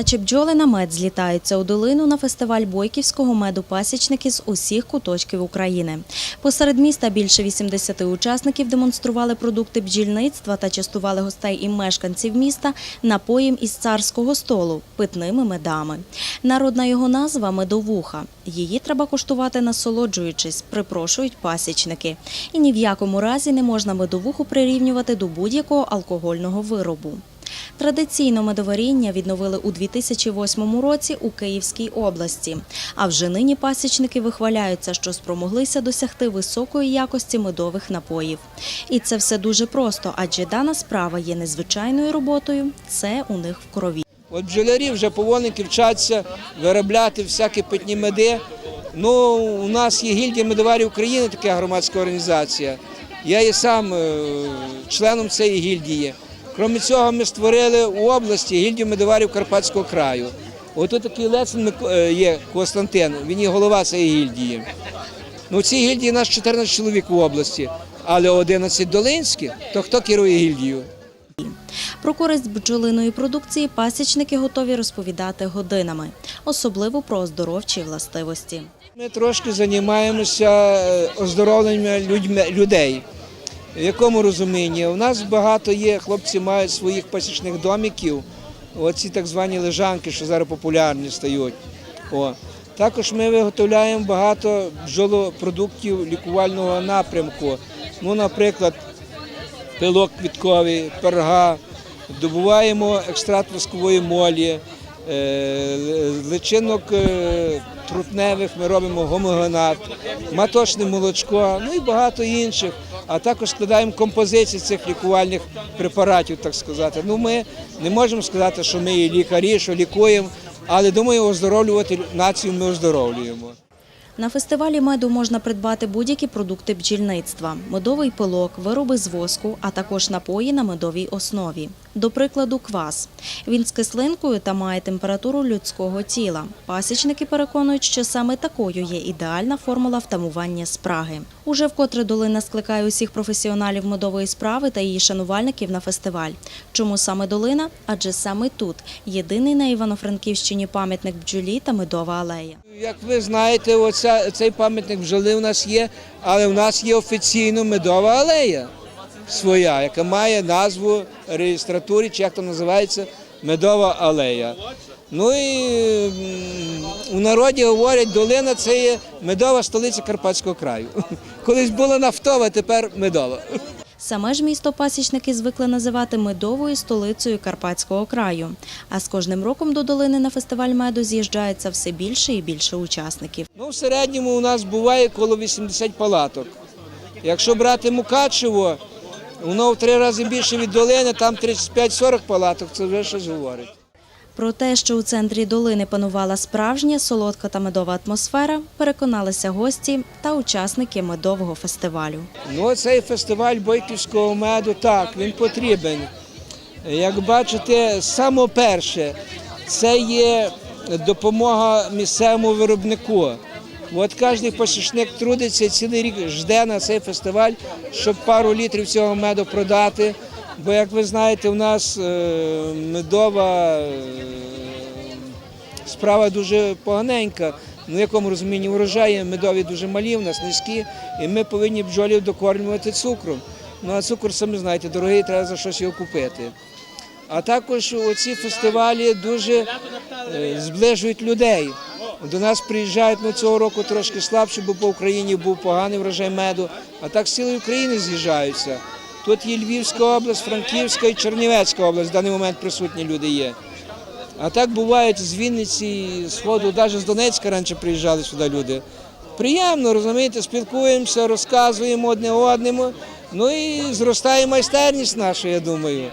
Наче бджоли на мед злітаються у долину на фестиваль бойківського меду пасічники з усіх куточків України. Посеред міста більше 80 учасників демонстрували продукти бджільництва та частували гостей і мешканців міста напоєм із царського столу питними медами. Народна його назва медовуха. Її треба куштувати насолоджуючись, припрошують пасічники. І ні в якому разі не можна медовуху прирівнювати до будь-якого алкогольного виробу. Традиційно медоваріння відновили у 2008 році у Київській області. А вже нині пасічники вихваляються, що спромоглися досягти високої якості медових напоїв. І це все дуже просто, адже дана справа є незвичайною роботою. Це у них в крові. От бджолярі вже повольники вчаться виробляти всякі питні меди. Ну, у нас є гільдія медоварів України, така громадська організація. Я є сам е, членом цієї гільдії. Крім цього, ми створили у області гільдію медоварів Карпатського краю. Тут такий Лецин е, є Костянтин, він є голова цієї гільдії. Ну, в цій гільдії нас 14 чоловік у області, але 11 долинських, то хто керує гільдією? Про користь бджолиної продукції пасічники готові розповідати годинами, особливо про оздоровчі властивості. Ми трошки займаємося е, оздоровленням людьми, людей. В якому розумінні? У нас багато є, хлопці мають своїх пасічних домиків, оці так звані лежанки, що зараз популярні стають. О. Також ми виготовляємо багато бджолопродуктів лікувального напрямку. Ну, наприклад, пилок квітковий, перга, добуваємо екстракт воскової молі, е, личинок е, трутневих ми робимо гомогенат, маточне молочко, ну і багато інших. А також складаємо композиції цих лікувальних препаратів, так сказати. Ну, ми не можемо сказати, що ми є лікарі, що лікуємо, але думаю, оздоровлювати націю ми оздоровлюємо. На фестивалі меду можна придбати будь-які продукти бджільництва: медовий пилок, вироби з воску, а також напої на медовій основі. До прикладу, квас. Він з кислинкою та має температуру людського тіла. Пасічники переконують, що саме такою є ідеальна формула втамування спраги. Уже вкотре долина скликає усіх професіоналів медової справи та її шанувальників на фестиваль. Чому саме долина? Адже саме тут єдиний на Івано-Франківщині пам'ятник бджолі та медова алея. Як ви знаєте, оця, цей пам'ятник бджоли у нас є, але в нас є офіційно медова алея своя, яка має назву реєстратурі, чи як то називається, медова алея. Ну і у народі говорять, долина це є медова столиця Карпатського краю. Колись була нафтова, тепер медова. Саме ж місто пасічники звикли називати медовою столицею Карпатського краю. А з кожним роком до долини на фестиваль меду з'їжджається все більше і більше учасників. Ну, в середньому у нас буває коло 80 палаток. Якщо брати Мукачево, воно в три рази більше від долини, там 35-40 палаток, це вже щось говорить. Про те, що у центрі долини панувала справжня солодка та медова атмосфера, переконалися гості та учасники медового фестивалю. Ну, цей фестиваль бойківського меду, так, він потрібен. Як бачите, саме перше, це є допомога місцевому виробнику. От кожен посічник трудиться цілий рік жде на цей фестиваль, щоб пару літрів цього меду продати. Бо, як ви знаєте, у нас е, медова е, справа дуже поганенька. Ну, в якому розумінні урожаї медові дуже малі, у нас низькі, і ми повинні бджолів докормлювати цукром. Ну а цукор, самі знаєте, дорогий, треба за щось його купити. А також оці фестивалі дуже е, зближують людей. До нас приїжджають ну, цього року трошки слабше, бо по Україні був поганий врожай меду, а так з цілої України з'їжджаються. Тут є Львівська область, Франківська і Чернівецька область, в даний момент присутні люди є. А так бувають з Вінниці, з Сходу, навіть з Донецька раніше приїжджали сюди люди. Приємно, розумієте, спілкуємося, розказуємо одне одному. Ну і зростає майстерність наша, я думаю.